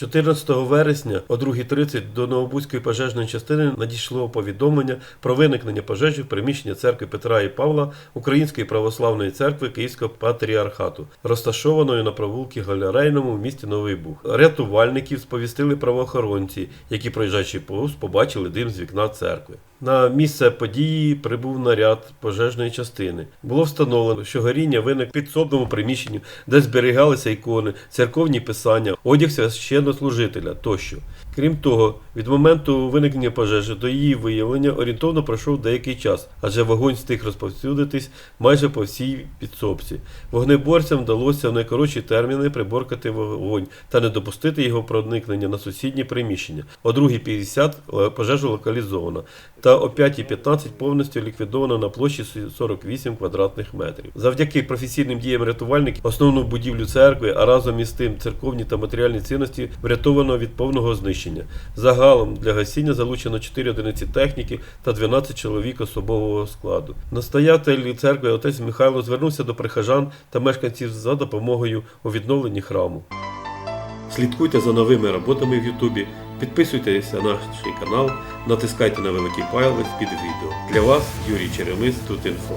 14 вересня о 2.30 до Новобузької пожежної частини надійшло повідомлення про виникнення пожежі в приміщенні церкви Петра і Павла Української православної церкви Київського патріархату, розташованої на провулці Галярейному в місті Новий Буг. Рятувальників сповістили правоохоронці, які проїжджаючи повз, побачили дим з вікна церкви. На місце події прибув наряд пожежної частини. Було встановлено, що горіння виник підсобному приміщенні, де зберігалися ікони, церковні писання, одяг священнослужителя тощо. Крім того, від моменту виникнення пожежі до її виявлення орієнтовно пройшов деякий час, адже вогонь встиг розповсюдитись майже по всій підсобці. Вогнеборцям вдалося в найкоротші терміни приборкати вогонь та не допустити його проникнення на сусідні приміщення. О 2.50 пожежа локалізована, та о 5.15 повністю ліквідована на площі 48 квадратних метрів. Завдяки професійним діям рятувальників основну будівлю церкви, а разом із тим церковні та матеріальні цінності врятовано від повного знищення. Загалом для гасіння залучено 4 одиниці техніки та 12 чоловік особового складу. Настоятель церкви отець Михайло звернувся до прихожан та мешканців за допомогою у відновленні храму. Слідкуйте за новими роботами в Ютубі, підписуйтесь на наш канал, натискайте на великий палець під відео. Для вас Юрій Черемис тут інфо.